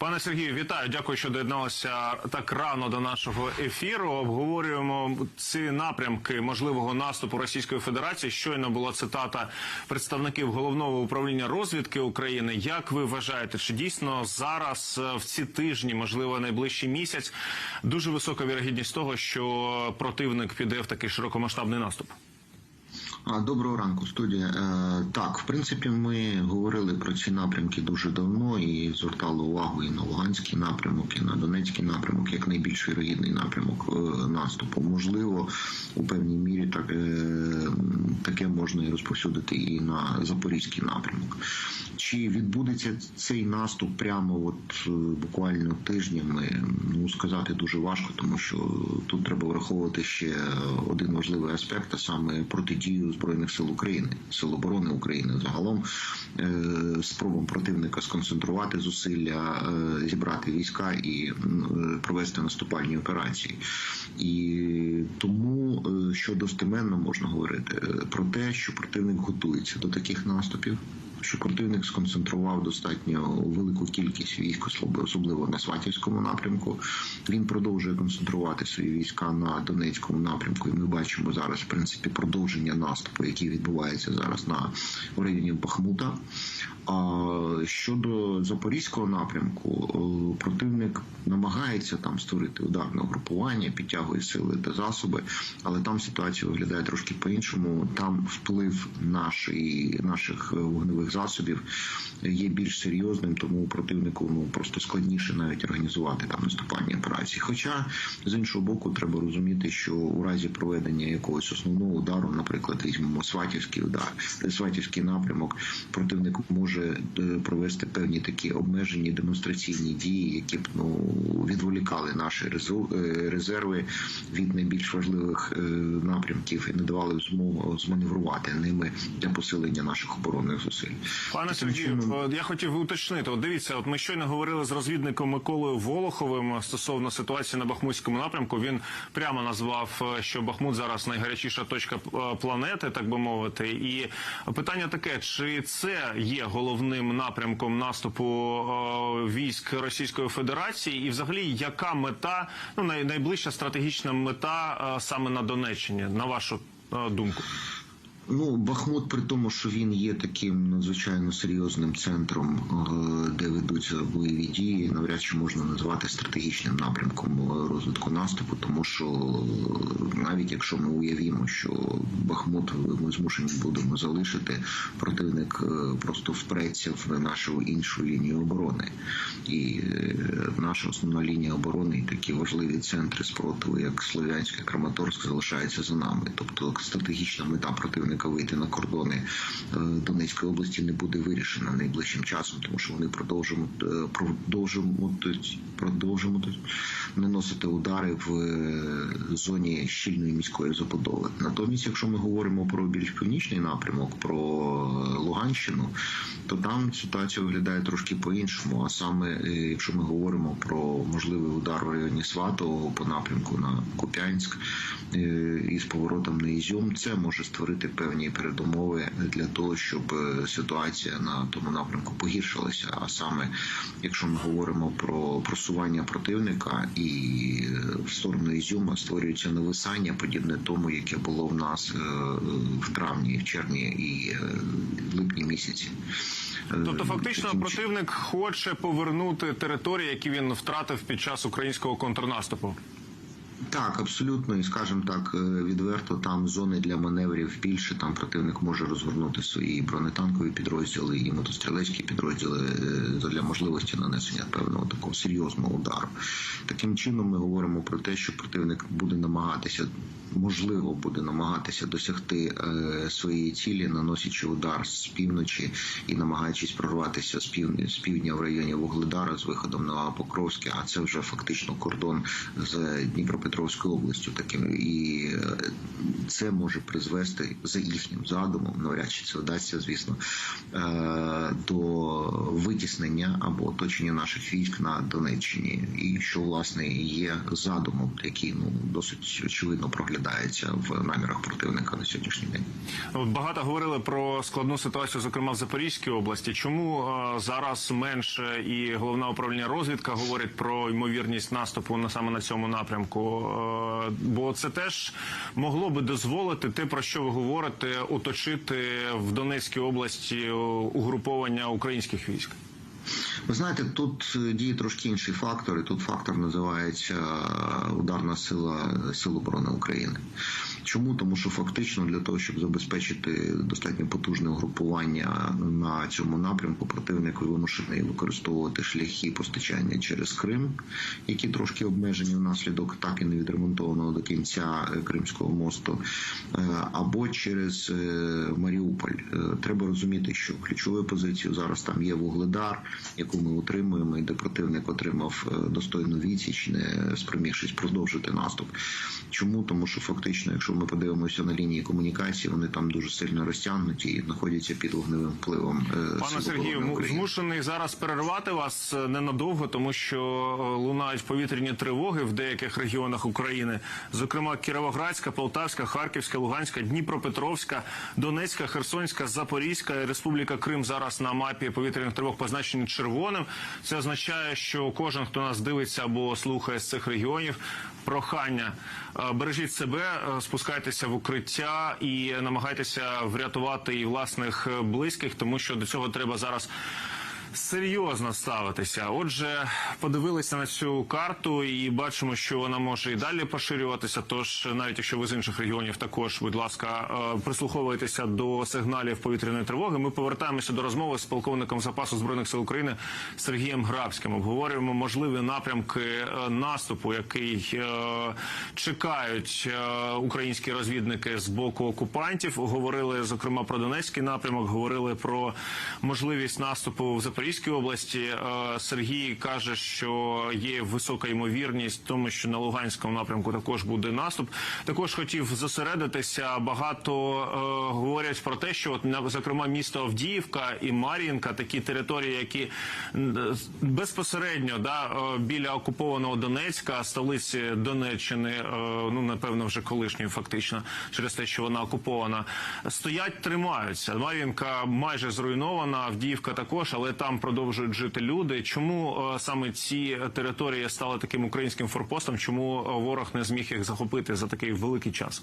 Пане Сергію, вітаю. Дякую, що доєдналися так рано до нашого ефіру. Обговорюємо ці напрямки можливого наступу Російської Федерації. Щойно була цитата представників головного управління розвідки України. Як ви вважаєте, чи дійсно зараз е, в ці тижні, можливо, найближчий місяць, дуже висока вірогідність того, що противник піде в такий широкомасштабний наступ? Доброго ранку, студія. Е, Так, в принципі, ми говорили про ці напрямки дуже давно і звертали увагу і на Луганський напрямок, і на Донецький напрямок, як найбільш вірогідний напрямок е, наступу. Можливо, у певній мірі так, е, таке можна і розповсюдити і на Запорізький напрямок. Чи відбудеться цей наступ прямо от буквально тижнями? Ну сказати дуже важко, тому що тут треба враховувати ще один важливий аспект, а саме протидію збройних сил України, сил оборони України загалом е, спробам противника сконцентрувати зусилля, е, зібрати війська і е, провести наступальні операції. І тому що достеменно можна говорити про те, що противник готується до таких наступів. Що противник сконцентрував достатньо велику кількість військ, особливо- на Сватівському напрямку. Він продовжує концентрувати свої війська на Донецькому напрямку. І ми бачимо зараз, в принципі, продовження наступу, який відбувається зараз на в районі Бахмута. А щодо запорізького напрямку, е, противник намагається там створити ударне угрупування, підтягує сили та засоби, але там ситуація виглядає трошки по-іншому. Там вплив нашої, наших е, вогневих засобів є більш серйозним, тому противнику ну просто складніше навіть організувати там наступальні операції. Хоча з іншого боку, треба розуміти, що у разі проведення якогось основного удару, наприклад, візьмемо Сватівський удар, Сватівський напрямок, противник може е, провести певні такі обмежені демонстраційні дії, які б ну відволікали наші е, резерви від найбільш важливих е, напрямків і не давали змогу зманеврувати ними для посилення наших оборонних зусиль. Пане Сергію, чином- я хотів уточнити. От дивіться, от ми щойно говорили з розвідником Миколою Волоховим стосовно ситуації на Бахмутському напрямку. Він прямо назвав, що Бахмут зараз найгарячіша точка планети, так би мовити. І питання таке: чи це є головним напрямком наступу е, військ Російської Федерації, і взагалі яка мета, ну найближча стратегічна мета е, саме на Донеччині, на вашу е, думку? Ну, Бахмут, при тому, що він є таким надзвичайно серйозним центром, е, де ведуться бойові дії, навряд чи можна назвати стратегічним напрямком е, розвитку наступу, тому що е, навіть якщо ми уявімо, що Бахмут ми змушені будемо залишити, противник просто впреться в нашу іншу лінію оборони, і наша основна лінія оборони і такі важливі центри спротиву, як Слов'янське, Краматорськ, залишаються за нами. Тобто стратегічна мета противника вийти на кордони е, Донецької області не буде вирішена найближчим часом, тому що вони продовжують е, продовжують продовжують наносити удари в е, зоні щільної міської забудови. Натомість, якщо ми говоримо про більш північний напрямок, про Луганщину, то там ситуація виглядає трошки по-іншому. А саме, якщо ми говоримо про можливий удар в районі Сватового по напрямку на Куп'янськ із поворотом на Ізюм, це може створити певні передумови для того, щоб е, ситуація на тому напрямку погіршилася. А саме, якщо ми говоримо про просування противника і е, в сторону Ізюма створюється нависання, подібне тому, яке було в нас е, в травні, в червні і липні місяці. Тобто, фактично, таким противник хоче повернути території, які він втратив під час українського контрнаступу. Так, абсолютно, і скажімо так, е, відверто там зони для маневрів більше. Там противник може розгорнути свої бронетанкові підрозділи і мотострілецькі підрозділи е, для можливості нанесення певного такого серйозного удару. Таким чином, ми говоримо про те, що противник буде намагатися, можливо, буде намагатися досягти е, своєї цілі, наносячи удар з півночі і намагаючись прорватися з півдня з півдня в районі Вугледара з виходом на Покровське. А це вже фактично кордон з Дніпропетровським Дніпропетровською областю. Таким і е, це може призвести за їхнім задумом, навряд чи це вдасться, звісно, е, до витіснення або оточення наших військ на Донеччині, і що власне є задумом, який ну досить очевидно проглядається в намірах противника на сьогоднішній день. Багато говорили про складну ситуацію, зокрема в Запорізькій області. Чому е, зараз менше і головне управління розвідка говорить про ймовірність наступу на саме на цьому напрямку? Е, бо це теж могло би дозволити те, про що ви говорите, оточити в Донецькій області угруповання українських військ. Ви знаєте, тут діє трошки інший фактор, і тут фактор називається ударна сила Сил оборони України. Чому? Тому що фактично для того, щоб забезпечити достатньо потужне угрупування на цьому напрямку, противник вимушений використовувати шляхи постачання через Крим, які трошки обмежені внаслідок так і не відремонтованого до кінця е, Кримського мосту, е, або через е, Маріуполь. Треба розуміти, що ключовою позицією зараз там є вугледар, яку ми утримуємо, і де противник отримав достойну відсіч, не спромігшись продовжити наступ. Чому? Тому що фактично, якщо ми подивимося на лінії комунікації, вони там дуже сильно розтягнуті і знаходяться під вогневим впливом. е, Пане Сергію, змушений зараз перервати вас е, ненадовго, тому що е, лунають повітряні тривоги в деяких регіонах України, зокрема Кіровоградська, Полтавська, Харківська, Луганська, Дніпропетровська, Донецька, Херсонська, Запорізька і Республіка Крим зараз на мапі повітряних тривог позначені червоним. Це означає, що кожен, хто нас дивиться або слухає з цих регіонів, прохання бережіть себе, е, спускайтеся в укриття і намагайтеся врятувати і власних близьких, тому що до цього треба зараз. Серйозно ставитися. Отже, подивилися на цю карту і бачимо, що вона може і далі поширюватися. Тож, навіть якщо ви з інших регіонів, також, будь ласка, е, прислуховуйтеся до сигналів повітряної тривоги. Ми повертаємося до розмови з полковником запасу збройних сил України Сергієм Грабським. Обговорюємо можливі напрямки е, наступу, який е, чекають українські розвідники з боку окупантів. Говорили зокрема про Донецький напрямок, говорили про можливість наступу в Запорізькій області. Е, Сергій каже, що є висока ймовірність тому, що на Луганському напрямку також буде наступ. Також хотів зосередитися. Багато е, говорять про те, що от зокрема місто Авдіївка і Мар'їнка, такі території, які безпосередньо да е, біля окупованого Донецька, столиці Донеччини, е, ну напевно, вже колишньої, фактично, через те, що вона окупована, стоять, тримаються. Мар'їнка майже зруйнована, Авдіївка також, але там продовжують жити люди. Чому е, саме ці території стали таким українським форпостом? Чому е, ворог не зміг їх захопити за такий великий час?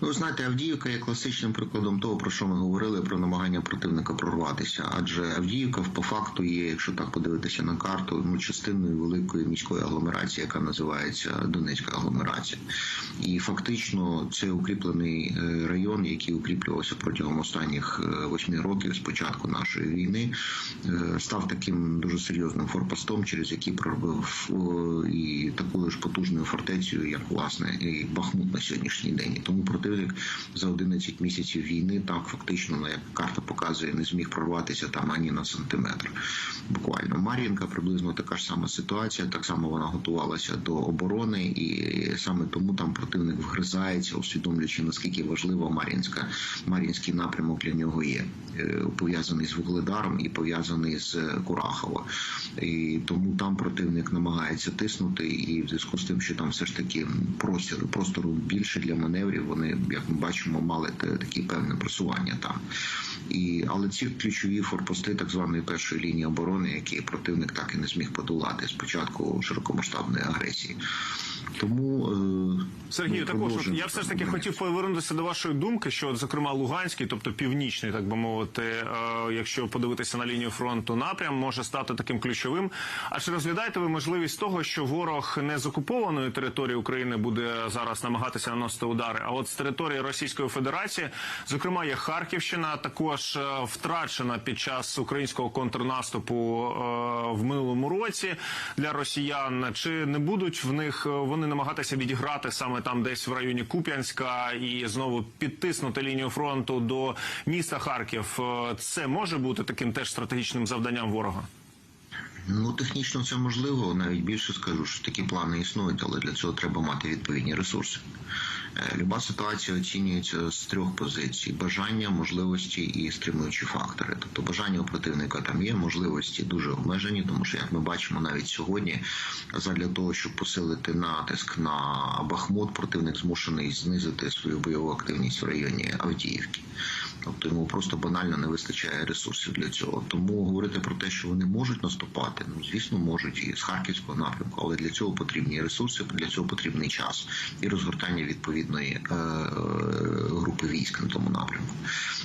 Ну, знаєте, Авдіївка є класичним прикладом того, про що ми говорили про намагання противника прорватися. Адже Авдіївка по факту є, якщо так подивитися на карту, ну частиною великої міської агломерації, яка називається Донецька агломерація. І фактично це укріплений е, район, який укріплювався протягом останніх е, восьми років з початку нашої війни, е, став таким дуже серйозним форпостом, через який проробив о, і такою ж потужною фортецею, як власне і Бахмут на сьогоднішній день. Тому противник за 11 місяців війни так фактично, як карта показує, не зміг прорватися там ані на сантиметр. Буквально Мар'їнка приблизно така ж сама ситуація. Так само вона готувалася до оборони, і саме тому там противник вгризається, усвідомлюючи наскільки важлива Мар'їнська Мар'їнський напрямок для нього є Е, пов'язаний з Вугледаром і пов'язаний з Курахово. І тому там противник намагається тиснути, і в зв'язку з тим, що там все ж таки простору, простору більше для маневрів, вони, як ми бачимо, мали такі певне просування там. І, але ці ключові форпости так званої першої лінії оборони, які противник так і не зміг подолати з початку широкомасштабної агресії. Тому е, Сергію, також от я все ж таки хотів повернутися до вашої думки, що, зокрема, Луганський, тобто північний, так би мовити, е, якщо подивитися на лінію фронту, напрям може стати таким ключовим. А чи розглядаєте ви можливість того, що ворог не з окупованої території України буде зараз намагатися наносити удари, а от з території Російської Федерації, зокрема, є Харківщина, також е, втрачена під час українського контрнаступу е, в минулому році для росіян. Чи не будуть в них е, вони намагатися відіграти саме там, десь в районі Куп'янська, і знову підтиснути лінію фронту до міста Харків? Е, Це може бути таким теж стратегічним завданням ворога. Ну, технічно це можливо. Навіть більше скажу, що такі плани існують, але для цього треба мати відповідні ресурси. Е, Люба ситуація оцінюється з трьох позицій: бажання, можливості і стримуючі фактори. Тобто бажання у противника там є, можливості дуже обмежені, тому що як ми бачимо навіть сьогодні, задля того, щоб посилити натиск на Бахмут, противник змушений знизити свою бойову активність в районі Авдіївки. Тобто йому просто банально не вистачає ресурсів для цього. Тому говорити про те, що вони можуть наступати, ну звісно, можуть і з харківського напрямку, але для цього потрібні ресурси, для цього потрібний час і розгортання відповідної е, групи військ на тому напрямку.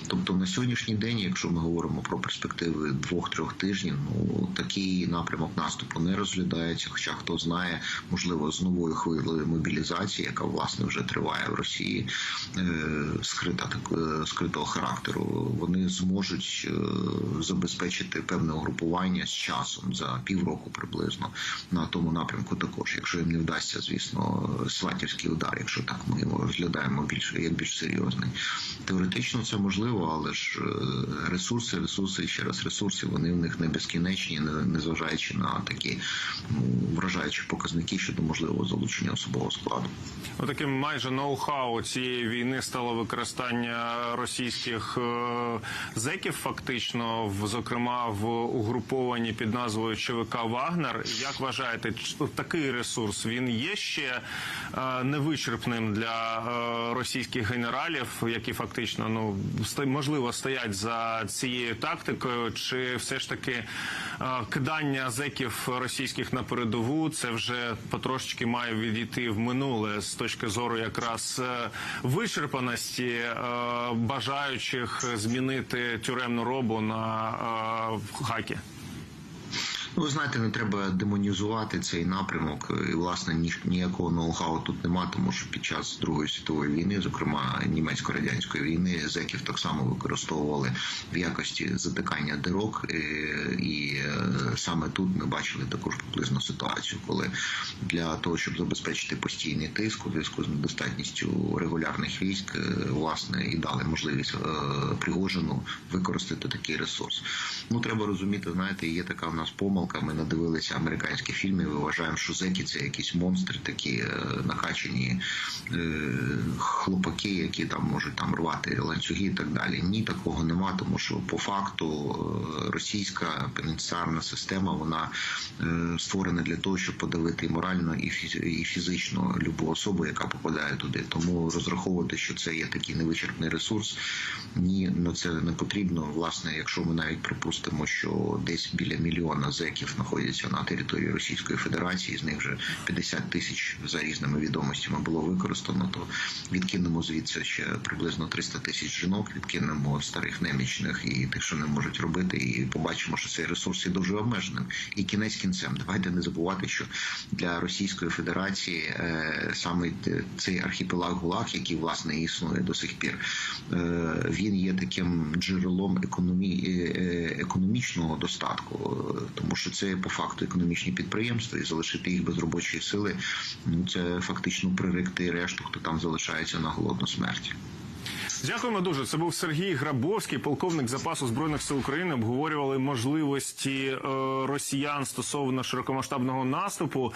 Тобто на сьогоднішній день, якщо ми говоримо про перспективи двох-трьох тижнів, ну такий напрямок наступу не розглядається. Хоча хто знає, можливо, з новою хвилею мобілізації, яка власне вже триває в Росії, е, скрита так е, скритого характеру, вони зможуть е, забезпечити певне угрупування з часом за півроку приблизно на тому напрямку. Також, якщо їм не вдасться, звісно, сватівський удар, якщо так ми його розглядаємо більше як більш серйозний. Теоретично це можливо, але ж е, ресурси, ресурси і ще раз ресурси, вони в них не безкінечні, не- незважаючи на такі ну, вражаючі показники щодо можливого залучення особового складу. Ну, таким майже ноу-хау цієї війни стало використання російських е, зеків, фактично, в зокрема в угрупованні під назвою ЧВК Вагнер. Як вважаєте, такий ресурс він є ще е, невичерпним для е, російських генералів, які фактично ну можливо стоять за цією тактикою, чи все ж таки кидання зеків російських на передову це вже потрошечки має відійти в минуле з точки зору якраз вичерпаності е, бажаючих змінити тюремну робу на е, хакі. Ну, ви знаєте, не треба демонізувати цей напрямок. І власне ні, ніякого ноу-хау тут нема, тому що під час Другої світової війни, зокрема німецько-радянської війни, зеків так само використовували в якості затикання дирок. І, і е, саме тут ми бачили також приблизну ситуацію, коли для того, щоб забезпечити постійний тиск у зв'язку з недостатністю регулярних військ, е, власне, і дали можливість е, Пригожину використати такий ресурс. Ну треба розуміти, знаєте, є така в нас помилка. Ми надивилися американські фільми. Ми вважаємо, що зеки це якісь монстри, такі е, накачані е, хлопаки, які там можуть там рвати ланцюги і так далі. Ні, такого нема, тому що по факту е, російська пенітенціарна система вона створена для того, щоб подавити і морально, і фіз- і фізично любу особу, яка попадає туди. Тому розраховувати, що це є такий невичерпний ресурс, ні, на це не потрібно. Власне, якщо ми навіть припустимо, що десь біля мільйона зеків знаходяться на території Російської Федерації, з них вже 50 тисяч за різними відомостями було використано, то відкинемо звідси ще приблизно 300 тисяч жінок, відкинемо старих немічних і тих, що не можуть робити, і побачимо, що цей ресурс є дуже обмеженим. І кінець кінцем, давайте не забувати, що для Російської Федерації е, саме цей архіпелаг ГУЛАГ, який власне існує до сих пір, е, він є таким джерелом е, економічного достатку, тому що це по факту економічні підприємства, і залишити їх без робочої сили це фактично приректи решту, хто там залишається на голодну смерть. Дякуємо дуже. Це був Сергій Грабовський, полковник запасу збройних сил України. Обговорювали можливості е, росіян стосовно широкомасштабного наступу.